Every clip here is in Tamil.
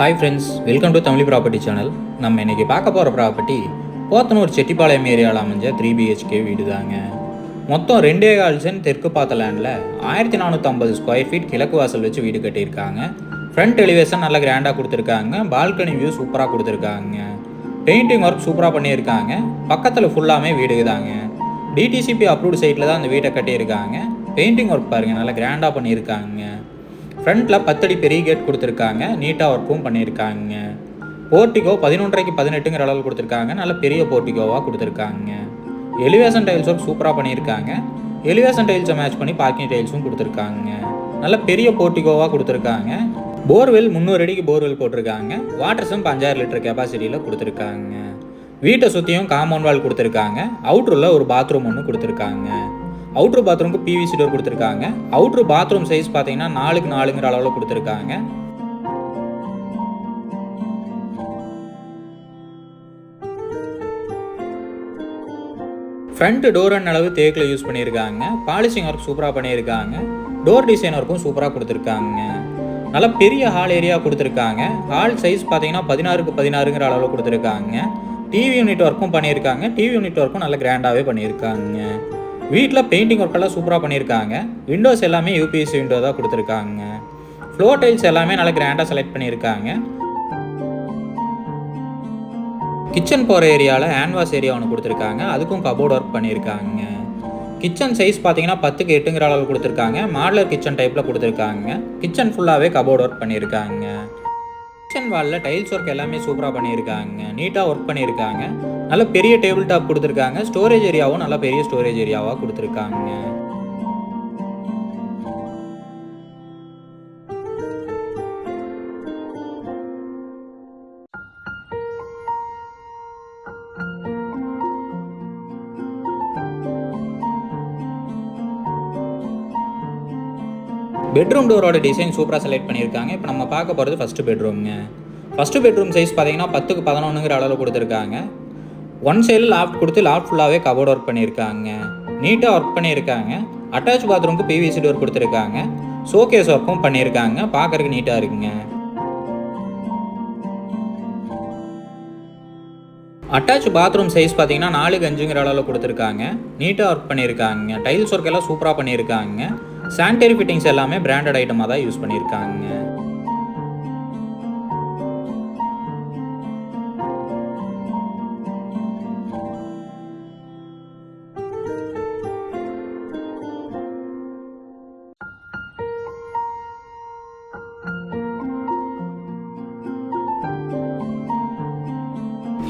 Hi friends welcome to Tamil property channel நம்ம இன்னைக்கு பார்க்க போகிற ப்ராப்பர்ட்டி போத்தனூர் செட்டிப்பாளையம் ஏரியாவில் அமைஞ்ச த்ரீ பிஹெச்கே வீடு தாங்க. மொத்தம் ரெண்டே கால் சென்ட் தெற்கு பார்த்த லேண்டில் ஆயிரத்தி நானூற்றம்பது ஸ்கொயர் ஃபீட் கிழக்கு வாசல் வச்சு வீடு கட்டியிருக்காங்க. ஃப்ரண்ட் எலிவேஷன் நல்லா கிராண்டாக கொடுத்துருக்காங்க. பால்கனி வியூ சூப்பராக கொடுத்துருக்காங்க. பெயிண்டிங் ஒர்க் சூப்பராக பண்ணியிருக்காங்க. பக்கத்தில் ஃபுல்லாமே வீடு தாங்க. டிடிசிபி அப்ரூவ்டு சைட்டில் தான் அந்த வீட்டை கட்டியிருக்காங்க. பெயிண்டிங் ஒர்க் பாருங்கள் நல்லா கிராண்டாக பண்ணியிருக்காங்க. ஃப்ரண்ட்டில் பத்தடி பெரிய கேட் கொடுத்துருக்காங்க. நீட்டாக ஒர்க்கும் பண்ணியிருக்காங்க. போர்ட்டிகோ பதினொன்றரைக்கு பதினெட்டுங்கிற அளவில் கொடுத்துருக்காங்க. நல்ல பெரிய போர்ட்டிகோவாக கொடுத்துருக்காங்க. எலிவேஷன் டைல்ஸ் ஒர்க் சூப்பராக பண்ணியிருக்காங்க. எலிவேஷன் டைல்ஸை மேட்ச் பண்ணி பார்க்கிங் டைல்ஸும் கொடுத்துருக்காங்க. நல்ல பெரிய போர்ட்டிகோவாக கொடுத்துருக்காங்க. போர்வெல் முந்நூறு அடிக்கு போர்வெல் போட்டிருக்காங்க. வாட்டர் சம்ப் அஞ்சாயிரம் லிட்டர் கெப்பாசிட்டியில் கொடுத்துருக்காங்க. வீட்டை சுற்றியும் காம்பவுண்ட் வால் கொடுத்துருக்காங்க. அவுட்ரில் ஒரு பாத்ரூம் ஒன்று கொடுத்துருக்காங்க. அவுட்ரு பாத்ரூமுக்கு பிவிசி டோர் கொடுத்துருக்காங்க. அவுட்ரு பாத்ரூம் சைஸ் பார்த்தீங்கன்னா நாலுக்கு நாலுங்கிற அளவில் கொடுத்துருக்காங்க. ஃப்ரண்ட் டோர் அண்ட் அளவு தேக்கில் யூஸ் பண்ணியிருக்காங்க. பாலிஷிங் ஒர்க் சூப்பராக பண்ணியிருக்காங்க. டோர் டிசைன் ஒர்க்கும் சூப்பராக கொடுத்துருக்காங்க. நல்ல பெரிய ஹால் ஏரியா கொடுத்துருக்காங்க. ஹால் சைஸ் பார்த்தீங்கன்னா பதினாறுக்கு பதினாறுங்கிற அளவில் கொடுத்துருக்காங்க. டிவி யூனிட் ஒர்க்கும் பண்ணியிருக்காங்க. டிவி யூனிட் ஒர்க்கும் நல்ல கிராண்டாகவே பண்ணியிருக்காங்க. வீட்டில் பெயிண்டிங் ஒர்க்கெல்லாம் சூப்பராக பண்ணியிருக்காங்க. விண்டோஸ் எல்லாமே யூபிஎஸ்சி விண்டோ தான் கொடுத்துருக்காங்க. ஃப்ளோர் டைல்ஸ் எல்லாமே நல்லா கிராண்டாக செலக்ட் பண்ணியிருக்காங்க. கிச்சன் போகிற ஏரியாவில் ஹேண்ட்வாஷ் ஏரியா ஒன்று கொடுத்துருக்காங்க. அதுக்கும் கபோர்ட் ஒர்க் பண்ணியிருக்காங்க. கிச்சன் சைஸ் பார்த்தீங்கன்னா பத்துக்கு எட்டுங்கிற அளவு கொடுத்துருக்காங்க. மாடலர் கிச்சன் டைப்பில் கொடுத்துருக்காங்க. கிச்சன் ஃபுல்லாகவே கபோர்ட் ஒர்க் பண்ணியிருக்காங்க. கிச்சன் வாலில் டைல்ஸ் ஒர்க் எல்லாமே சூப்பராக பண்ணியிருக்காங்க. நீட்டாக ஒர்க் பண்ணியிருக்காங்க. நல்ல பெரிய டேபிள் டாப் கொடுத்துருக்காங்க. ஸ்டோரேஜ் ஏரியாவும் நல்ல பெரிய ஸ்டோரேஜ் ஏரியாவாக கொடுத்துருக்காங்க. பெட்ரூம் டோரோட டிசைன் சூப்பராக செலக்ட் பண்ணியிருக்காங்க. இப்போ நம்ம பார்க்க போகிறது ஃபஸ்ட்டு பெட்ரூம்ங்க ஃபஸ்ட்டு பெட்ரூம் சைஸ் பார்த்தீங்கன்னா பத்துக்கு பதினொன்றுங்கிற அளவில் கொடுத்துருக்காங்க. ஒன் சைடில் லாஃப்ட் கொடுத்து லாஃப்ட் ஃபுல்லாகவே கபோர்டு ஒர்க் பண்ணியிருக்காங்க. நீட்டாக ஒர்க் பண்ணியிருக்காங்க. அட்டாச் பாத்ரூமுக்கு பிவிசி டோர் கொடுத்துருக்காங்க. ஷோகேஸ் ஒர்க்கும் பண்ணியிருக்காங்க. பார்க்கறதுக்கு நீட்டாக இருக்குங்க. அட்டாச் பாத்ரூம் சைஸ் பார்த்தீங்கன்னா நாலு அஞ்சுங்கிற அளவில் கொடுத்துருக்காங்க. நீட்டாக ஒர்க் பண்ணியிருக்காங்க. டைல்ஸ் ஒர்க் எல்லாம் சூப்பராக பண்ணியிருக்காங்க. சானிடரி ஃபிட்டிங்ஸ் எல்லாமே பிராண்டட் ஐட்டமாக தான் யூஸ் பண்ணியிருக்காங்க.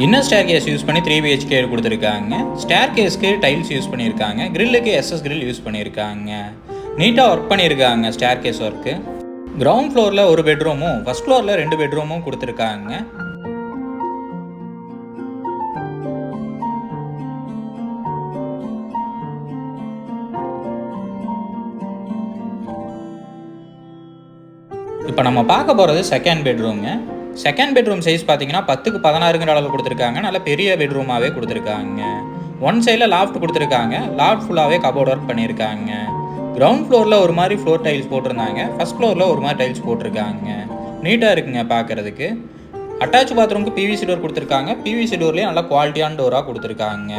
இன்னர் ஸ்டேர் கேஸ் யூஸ் பண்ணி த்ரீ பிஹெச்கே கொடுத்துருக்காங்க. ஸ்டேர் கேஸ்க்கு டைல்ஸ் யூஸ் பண்ணியிருக்காங்க. கிரில்லுக்கு எஸ்எஸ் கிரில் யூஸ் பண்ணியிருக்காங்க. நீட்டாக ஒர்க் பண்ணியிருக்காங்க ஸ்டேர் கேஸ் ஒர்க்கு கிரவுண்ட் ஃப்ளோரில் ஒரு பெட்ரூமும் ஃபஸ்ட் ஃப்ளோரில் ரெண்டு பெட்ரூமும் கொடுத்துருக்காங்க. இப்போ நம்ம பார்க்க போகிறது செகண்ட் பெட்ரூம்ங்க செகண்ட் பெட்ரூம் சைஸ் பார்த்தீங்கன்னா பத்துக்கு பதினாறுங்கிற அளவு கொடுத்துருக்காங்க. நல்ல பெரிய பெட்ரூமாகவே கொடுத்துருக்காங்க. ஒன் சைடில் லாஃப்ட் கொடுத்துருக்காங்க. லாஃப்ட் ஃபுல்லாகவே கபோர்ட் ஒர்க் பண்ணியிருக்காங்க. கிரவுண்ட் ஃப்ளோரில் ஒரு மாதிரி ஃப்ளோர் டைல்ஸ் போட்டிருந்தாங்க. ஃபஸ்ட் ஃப்ளோரில் ஒரு மாதிரி டைல்ஸ் போட்டிருக்காங்க. நீட்டாக இருக்குங்க பார்க்குறதுக்கு அட்டாச் பாத்ரூமுக்கு பிவிசி டோர் கொடுத்துருக்காங்க. பிவிசி டோர்லேயே நல்லா குவாலிட்டியான டோராக கொடுத்துருக்காங்க.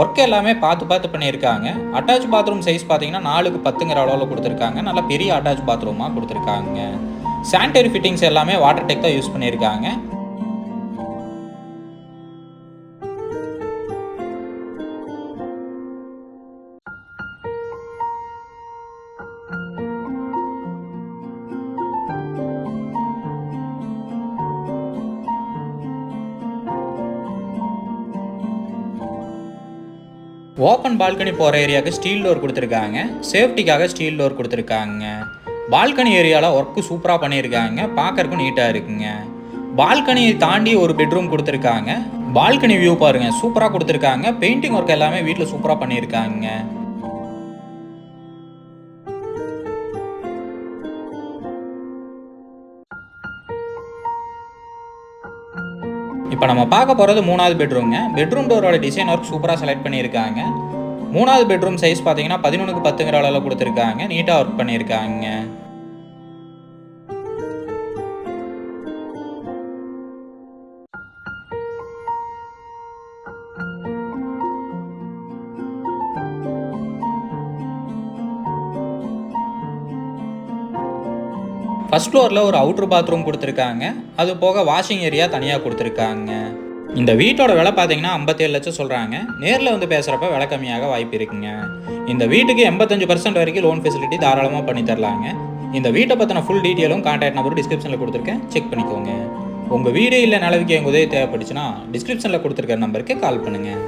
ஒர்க் எல்லாமே பார்த்து பார்த்து பண்ணியிருக்காங்க. அட்டாச் பாத்ரூம் சைஸ் பார்த்தீங்கன்னா நாலுக்கு பத்துங்கிற அளவில் கொடுத்துருக்காங்க. நல்ல பெரிய அட்டாச் பாத்ரூமாக கொடுத்துருக்காங்க. சானிடரி ஃபிட்டிங்ஸ் எல்லாமே வாட்டர் டெக் தான் யூஸ் பண்ணியிருக்காங்க. ஓப்பன் பால்கனி போகிற ஏரியாவுக்கு ஸ்டீல் டோர் கொடுத்துருக்காங்க. சேஃப்டிக்காக ஸ்டீல் டோர் கொடுத்துருக்காங்க. பால்கனி ஏரியாவில் ஒர்க்கு சூப்பராக பண்ணியிருக்காங்க. பார்க்கறக்கும் நீட்டாக இருக்குங்க. பால்கனியை தாண்டி ஒரு பெட்ரூம் கொடுத்துருக்காங்க. பால்கனி வியூ பாருங்க சூப்பராக கொடுத்துருக்காங்க. பெயிண்டிங் ஒர்க் எல்லாமே வீட்டில் சூப்பராக பண்ணியிருக்காங்க. இப்போ நம்ம பார்க்க போகிறது மூணாவது பெட்ரூம்ங்க பெட்ரூம் டோரோட டிசைன் ஒர்க் சூப்பராக செலக்ட் பண்ணியிருக்காங்க. மூணாவது பெட்ரூம் சைஸ் பார்த்தீங்கன்னா பதினொன்றுக்கு பத்துங்கிற அளவில் கொடுத்துருக்காங்க. நீட்டாக ஒர்க் பண்ணியிருக்காங்க. ஃபஸ்ட் ஃப்ளோரில் ஒரு அவுட்ரு பாத்ரூம் கொடுத்துருக்காங்க. அது போக வாஷிங் ஏரியா தனியாக கொடுத்துருக்காங்க. இந்த வீட்டோட விலை பார்த்தீங்கன்னா ஐம்பத்தேழு லட்சம் சொல்கிறாங்க நேரில் வந்து பேசுகிறப்ப விலை கம்மியாக வாய்ப்பு இருக்குங்க. இந்த வீட்டுக்கு எண்பத்தஞ்சு பர்சன்ட் வரைக்கும் லோன் ஃபெசிலிட்டி தாராளமாக பண்ணி தரலாங்க. இந்த வீட்டை பற்றின ஃபுல் டீட்டெயிலும் கான்டாக்ட் நம்பர் டிஸ்கிரிப்ஷனில் கொடுத்துருக்கேன். செக் பண்ணிக்கோங்க. உங்கள் வீடு இல்லை நிலவுக்கு எங்கள் உதவி தேவைப்பட்டுச்சுன்னா டிஸ்கிரிப்ஷனில் கொடுத்துருக்க நம்பருக்கு கால் பண்ணுங்கள்